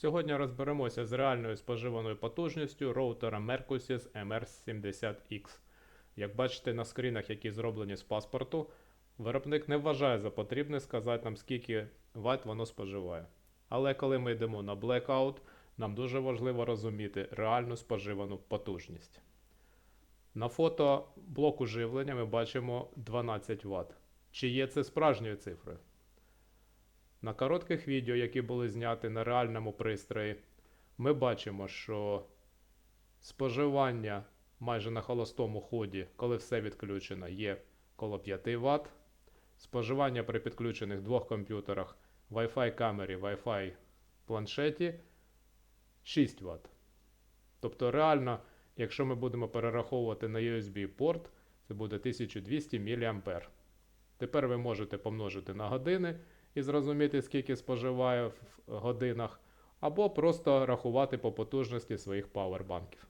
Сьогодні розберемося з реальною споживаною потужністю роутера Mercosys MR70X. Як бачите на скрінах, які зроблені з паспорту, виробник не вважає за потрібне сказати нам, скільки Вт воно споживає. Але коли ми йдемо на Blackout, нам дуже важливо розуміти реальну споживану потужність. На фото блоку живлення ми бачимо 12 Вт. Чи є це справжньою цифрою? На коротких відео, які були зняті на реальному пристрої, ми бачимо, що споживання майже на холостому ході, коли все відключено, є коло 5 Вт. Споживання при підключених двох комп'ютерах Wi-Fi камері, Wi-Fi планшеті 6 Вт. Тобто реально, якщо ми будемо перераховувати на USB порт, це буде 1200 мА. Тепер ви можете помножити на години і зрозуміти, скільки споживає в годинах, або просто рахувати по потужності своїх павербанків.